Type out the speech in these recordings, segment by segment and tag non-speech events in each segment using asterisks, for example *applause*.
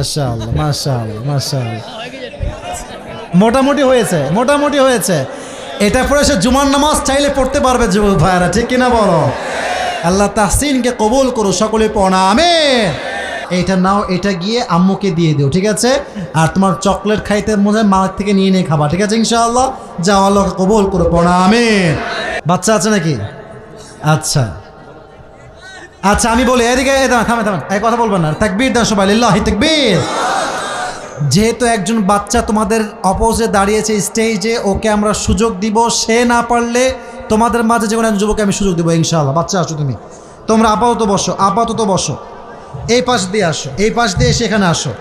মাশাআল্লাহ মাশাআল্লাহ মাশাআল্লাহ। মোটামুটি হয়েছে মোটামুটি হয়েছে। এটা পরে সে জুমার নামাজ চাইলে পড়তে পারবে যুবক ভাইয়ারা, ঠিক কিনা বলো? আল্লাহ তাহসিনকে কবুল করো সকলে পড়া, আমিন। এইটা নাও, এটা গিয়ে আম্মুকে দিয়ে দিও, ঠিক আছে? আর তোমার চকলেট খাইতে মনে মা থেকে নিয়ে নিয়ে খাবা, ঠিক আছে ইনশাআল্লাহ? যাও, আল্লাহকে কবুল করো, পড়া, আমিন। বাচ্চা আছে নাকি? আচ্ছা। আচ্ছা আমি বলি, এদিকে থামে থামেন এই কথা বলবেন না। তাকবীর দেন সবাই, লিল্লাহি তাকবীর। যেহেতু একজন বাচ্চা তোমাদের অপোজে দাঁড়িয়েছে স্টেজে, ওকে আমরা সুযোগ দিব, সে না পারলে তোমাদের মাঝে যে কোনো একজন যুবককে আমি সুযোগ দেবো, ইনশাআল্লাহ। বাচ্চা আসো তুমি। তোমরা আপাতত বসো আপাতত বসো। এই পাশ দিয়ে আসো, এই পাশ দিয়ে এসে এখানে আসো।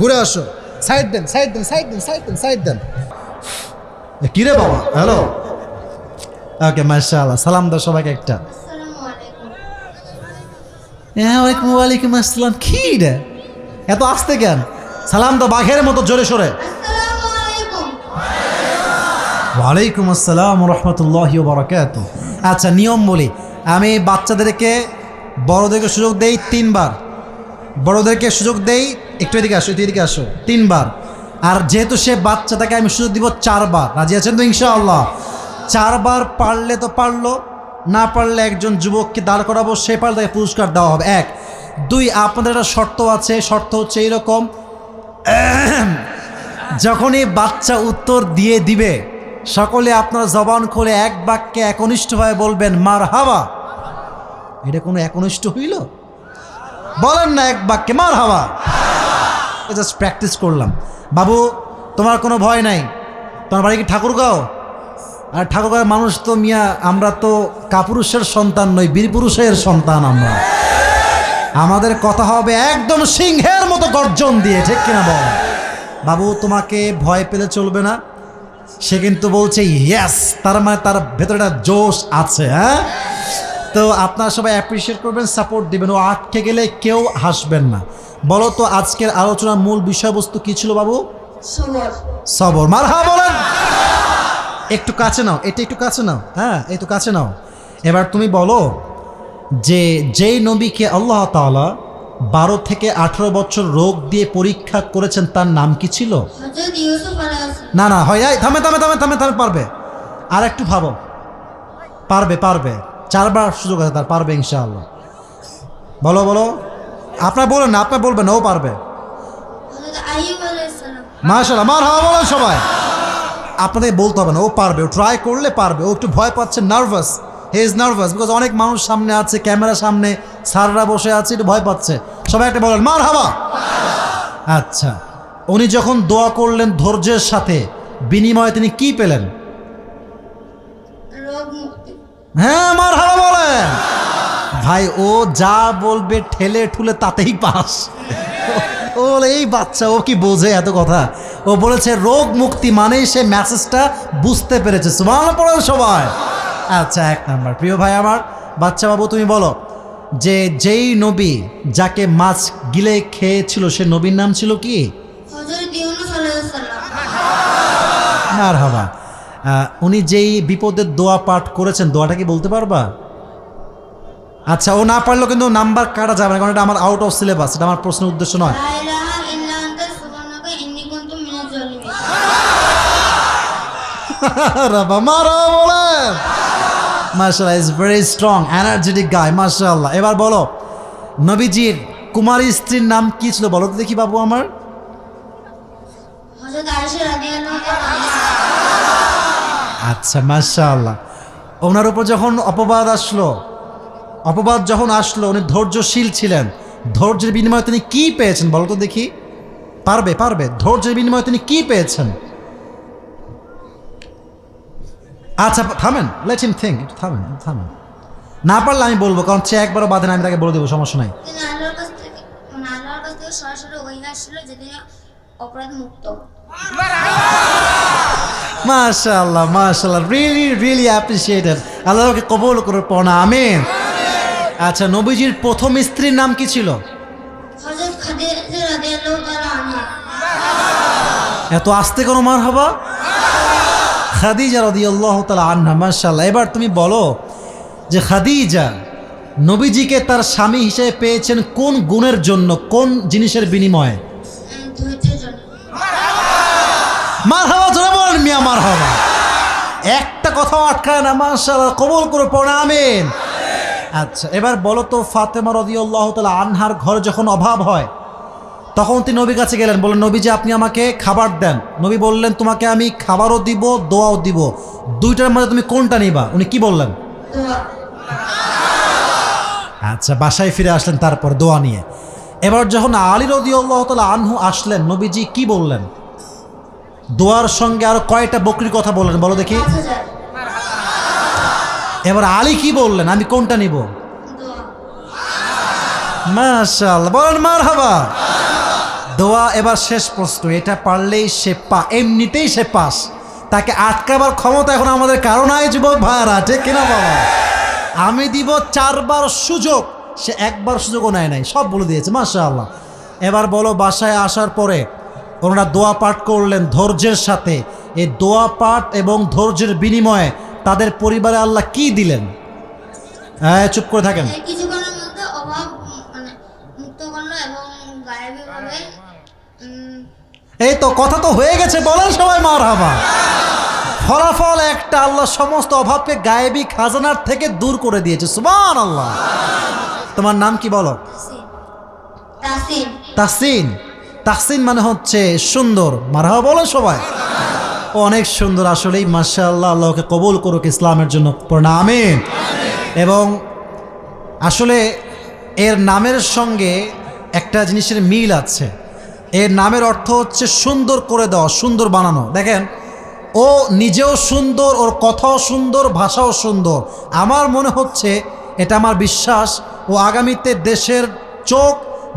ঘুরে আসো। সাইড দেন সাইড দেন সাইড দেন সাইড দেন সাইড দেন। কিরে বাবা? হ্যালো? ওকে, মাশাআল্লাহ, সালাম দাও সবাইকে একটা। হ্যাঁ ওয়ালাইকুম ওয়ালাইকুম আসসালাম। কি রে? এত আসতে কেন? সালাম তো বাঘের মতো জোরে সোরে। ওয়ালাইকুম আসসালাম রহমতুল্লাহ বরকাত আচ্ছা নিয়ম বলি। আমি বাচ্চাদেরকে বড়দেরকে সুযোগ দেই তিনবার। বড়দেরকে সুযোগ দেই, একটু এদিকে আসো, একটু এদিকে আসো। তিনবার। আর যেহেতু সে বাচ্চাটাকে আমি সুযোগ দিব চারবার। রাজি আছেন তো, ইনশাআল্লাহ? চারবার পারলে তো পারল না পারলে একজন যুবককে দাঁড় করাবো, সে পারলে তাকে পুরস্কার দেওয়া হবে। এক। দুই, আপনাদের একটা শর্ত আছে, শর্ত হচ্ছে এইরকম। যখনই বাচ্চা উত্তর দিয়ে দিবে, সকলে আপনার জবান খুলে এক বাক্যে একনিষ্ঠভাবে বলবেন মার হাওয়া এটা কোনো একনিষ্ঠ হইল? বলেন না এক বাক্যে মার হাওয়া জাস্ট প্র্যাকটিস করলাম। বাবু, তোমার কোনো ভয় নাই। তোমার বাড়ি কি ঠাকুরগাঁও? আর ঠাকুরগাঁওয়ের মানুষ তো মিয়া আমরা তো কাপুরুষের সন্তান নই বীরপুরুষের সন্তান আমরা। আমাদের কথা হবে একদম সিংহের মতো গর্জন দিয়ে ঠিক কিনা বল? বাবু তোমাকে ভয় পেলে চলবে না। সে কিন্তু বলছে ইয়াস তার মানে তার ভেতরে একটা জোশ আছে হ্যাঁ? তো আপনারা সবাই অ্যাপ্রিসিয়েট করবেন সাপোর্ট দিবেন। ও আটকে গেলে কেউ হাসবেন না। বলো তো আজকের আলোচনার মূল বিষয়বস্তু কি ছিল বাবু? সবর। সবর। মার হা বলেন। একটু কাছে নাও এটা একটু কাছে নাও হ্যাঁ একটু কাছে নাও। এবার তুমি বলো যে যেই নবীকে আল্লাহ তাআলা বারো থেকে আঠারো বছর রোগ দিয়ে পরীক্ষা করেছেন তার নাম কি ছিল? না না হয় থামে থামে থামে থামে থামে পারবে। আর একটু ভাবো। পারবে পারবে। চারবার সুযোগ আছে তার পারবে ইনশাআল্লাহ। বলো বলো। আপনার বলেন না আপনার বলবেন ও পারবে। মাশাল্লাহ মার হাওয়া বলেন সবাই। আপনাদের বলতে হবে না ও পারবে ও ট্রাই করলে পারবে ও একটু ভয় পাচ্ছে nervous he is nervous because অনেক মানুষ সামনে আছে ক্যামেরা সামনে সাররা বসে আছে একটু ভয় পাচ্ছে। সবাই একটা বলেন মার হাওয়া আচ্ছা উনি যখন দোয়া করলেন ধৈর্যের সাথে বিনিময়ে তিনি কি পেলেন? হ্যাঁ মার হাওয়া বলেন! ভাই ও যা বলবে ঠেলে ঠুলে তাতেই পাস। ও এই বাচ্চা ও কি বোঝে এত কথা? ও বলেছে রোগ মুক্তি মানেই সে মেসেজটা বুঝতে পেরেছে। সুমান পড়েন সবাই। আচ্ছা এক নাম্বার। প্রিয় ভাই আমার বাচ্চা বাবু তুমি বলো যে যেই নবী যাকে মাছ গিলে খেয়েছিল সে নবীর নাম ছিল কি? আর হবা উনি যেই বিপদের দোয়া পাঠ করেছেন দোয়াটা কি বলতে পারবা? আচ্ছা ও না পারলেও কিন্তু নাম্বার কাটা যাবে না কারণ এটা আমার আউট অফ সিলেবাস এটা আমার প্রশ্নের উদ্দেশ্য নয়। লা ইলাহা ইল্লা আনতা সুবহানাকা ইন্নী কুনতু মিনাজ জালিমিন *laughs* রাবা মারা বলেন মার্শাল্লাহ is very strong energetic guy মার্শাল্লাহ এবার বলো নবীজির কুমারী স্ত্রীর নাম কি ছিল? বলো তো দেখি বাবু আমার। আচ্ছা মাশাআল্লাহ। ওনার উপর যখন অপবাদ আসলো অপবাদ যখন আসলো উনি ধৈর্যশীল ছিলেন। ধৈর্যের বিনিময়ে তিনি কি পেয়েছেন বলতো দেখি। পারবে পারবে। ধৈর্যের বিনিময়ে তিনি কি পেয়েছেন? আচ্ছা থামেন। লেট হিম থিঙ্ক একটু থামেন থামেন। না পারলে আমি বলব কারণ সে একবারও বাদে না আমি তাকে বলে দেবো সমস্যা নাই। মাশাআল্লাহ মাশাআল্লাহ। রিয়েলি রিয়েলি অ্যাপ্রিসিয়েটেড আল্লাহকে কবুল করে পড়া আমিন। আচ্ছা নবীজির প্রথম স্ত্রীর নাম কি ছিল? এত আস্তে কোনো মার হবা খাদিজা রাদিয়াল্লাহু তালা আনহা মাশাআল্লাহ। এবার তুমি বলো যে খাদিজা নবীজিকে তার স্বামী হিসেবে পেয়েছেন কোন গুণের জন্য কোন জিনিসের বিনিময়ে? মার হাওয়া জোরে বলেন মিয়া মার হাওয়া একটা কথাও আটকায় না মাশাআল্লাহ। কবুল করে পড়ে আমিন। আচ্ছা এবার বলো তো ফাতেমা রদিউল্লাহ তালা আনহার ঘরে যখন অভাব হয়, তখন তিনি নবীর কাছে গেলেন, বললেন নবী যে আপনি আমাকে খাবার দেন। নবী বললেন, তোমাকে আমি খাবারও দিব, দোয়াও দিব। দুইটার মধ্যে তুমি কোনটা নিবা? উনি কি বললেন? আচ্ছা বাসায় ফিরে আসলেন তারপর দোয়া নিয়ে। এবার যখন আলী রদিউল্লাহ তালা আনহু আসলেন, নবীজি কি বললেন? দোয়ার সঙ্গে আরও কয়টা বকরির কথা বললেন, বলো দেখি। হাজার এবার আলী কি বললেন? আমি কোনটা নিব? মাশাআল্লাহ, বলেন মার হাবা দোয়া এবার শেষ প্রশ্ন, এটা পারলেই সে পা, এমনিতেই সে পাস। তাকে আটকাবার ক্ষমতা এখন আমাদের কারণ নাই, যুবক ভাইয়ারা, ঠিক কিনা বাবা? আমি দিব চারবার সুযোগ, সে একবার সুযোগও নেয় নাই, সব বলে দিয়েছে, মাশাআল্লাহ। এবার বলো, বাসায় আসার পরে ওনারা দোয়া পাঠ করলেন ধৈর্যের সাথে। এই দোয়া পাঠ এবং ধৈর্যের বিনিময়ে তাদের পরিবারে আল্লাহ কি দিলেন? হ্যাঁ চুপ করে থাকেন। এই মানে তো কথা তো হয়ে গেছে বলেন সবাই মার হাবা ফলাফল একটা আল্লাহ সমস্ত অভাবকে গায়েবী খাজানার থেকে দূর করে দিয়েছে সুমান আল্লাহ তোমার নাম কি বলো? তাসিন তাহসিন। মানে হচ্ছে সুন্দর। মারহাবা বলো সবাই। অনেক সুন্দর আসলেই মাশাআল্লাহ আল্লাহকে কবুল করুক ইসলামের জন্য প্রণামে এবং আসলে এর নামের সঙ্গে একটা জিনিসের মিল আছে। এর নামের অর্থ হচ্ছে সুন্দর করে দেওয়া, সুন্দর বানানো। দেখেন, ও নিজেও সুন্দর, ওর কথাও সুন্দর, ভাষাও সুন্দর। আমার মনে হচ্ছে এটা আমার বিশ্বাস, ও আগামীতে দেশের চোখ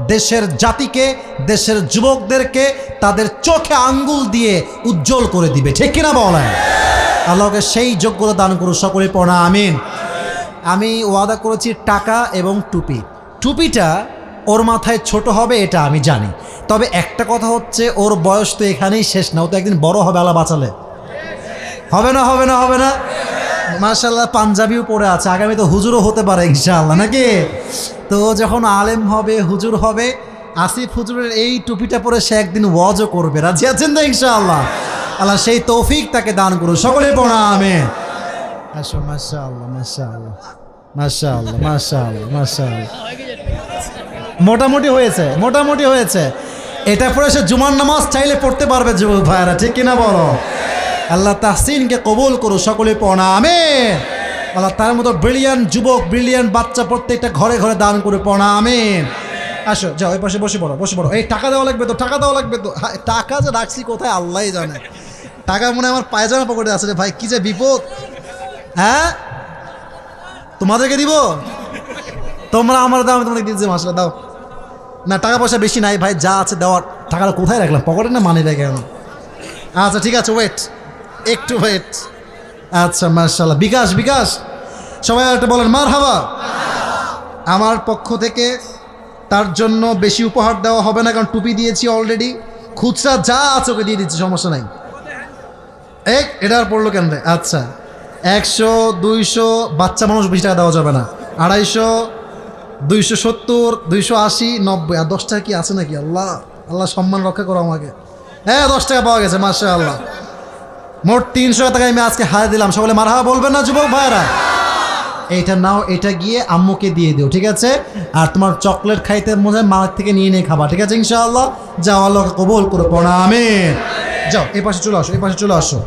দেশের জাতিকে, দেশের যুবকদেরকে তাদের চোখে আঙ্গুল দিয়ে উজ্জ্বল করে দিবে। ঠিক কিনা বলেন? আল্লাহকে সেই যোগ্যতা দান করুন, সকলে পড়া, আমিন। আমি ওয়াদা করেছি টাকা এবং টুপি। টুপিটা ওর মাথায় ছোট হবে, এটা আমি জানি। তবে একটা কথা হচ্ছে, ওর বয়স তো এখানেই শেষ না, ও তো একদিন বড় হবে আলা বাঁচালে। হবে না হবে না হবে না? মার্শাল্লাহ পাঞ্জাবিও পরে আছে, আগামী তো হুজুরও হতে পারে ইনশাআল্লাহ, নাকি? তো যখন আলেম হবে, হুজুর হবে, আসিফ হুজুরের এই টুপিটা পরে সে একদিন ওয়াজও করবে, রাজি আছেন তো ইনশাআল্লাহ? আল্লাহ সেই তৌফিক তাকে দান করুন সকলে পড়া আমি আসো, মাশাআল্লাহ মাশাআল্লাহ মাশাআল্লাহ মাশাআল্লাহ মাশাআল্লাহ। মোটামুটি হয়েছে মোটামুটি হয়েছে। এটা পরে সে জুমার নামাজ চাইলে পড়তে পারবে যুবক ভাইরা ঠিক কিনা বলো? আল্লাহ তাহসিনকে কবুল করো সকলে পড়া আমি আল্লাহ তার মতো ব্রিলিয়ান যুবক ব্রিলিয়ান বাচ্চা প্রত্যেকটা ঘরে ঘরে দান করে পড়া আমি আসো, যাও ওই পাশে বসে পড়ো বসে পড়ো। এই টাকা দেওয়া লাগবে তো, টাকা দেওয়া লাগবে তো। টাকা যে রাখছি কোথায়, আল্লাহই জানে। টাকা মনে আমার পায়জামা পকেটে আছে রে ভাই, কি যে বিপদ। হ্যাঁ? তোমাদেরকে দিব? তোমরা আমার দাও আমি তোমাকে দিচ্ছি মাসলা দাও। না, টাকা পয়সা বেশি নাই, ভাই, যা আছে দেওয়ার, টাকাটা কোথায় রাখলাম? পকেটে না মানি ব্যাগে আচ্ছা ঠিক আছে ওয়েট একটু ওয়েট আচ্ছা মার্শাল্লাহ বিকাশ বিকাশ, সবাই একটা বলেন মার হাওয়া আমার পক্ষ থেকে তার জন্য বেশি উপহার দেওয়া হবে না, কারণ টুপি দিয়েছি অলরেডি খুচরা যা আছে ওকে দিয়ে দিচ্ছি, সমস্যা নাই। এক এটা আর পড়ল কেন আচ্ছা একশো, দুইশো, বাচ্চা মানুষ বেশি টাকা দেওয়া যাবে না। আড়াইশো, দুইশো সত্তর, দুইশো আশি, নব্বই। আর দশ টাকা কি আছে নাকি? আল্লাহ আল্লাহ সম্মান রক্ষা করো আমাকে। হ্যাঁ দশ টাকা পাওয়া গেছে মাসা আল্লাহ মোট তিনশো টাকা আমি আজকে হারে দিলাম। সকলে মারহাবা বলবেন না, যুবক ভাইরা এইটা নাও, এটা গিয়ে আম্মুকে দিয়ে দিও, ঠিক আছে? আর তোমার চকলেট খাইতে মনে মার থেকে নিয়ে নিয়ে খাবা, ঠিক আছে ইনশাআল্লাহ? যাও কবল করে পড়া আমি যাও এ পাশে চলে আসো এ পাশে চলে আসো।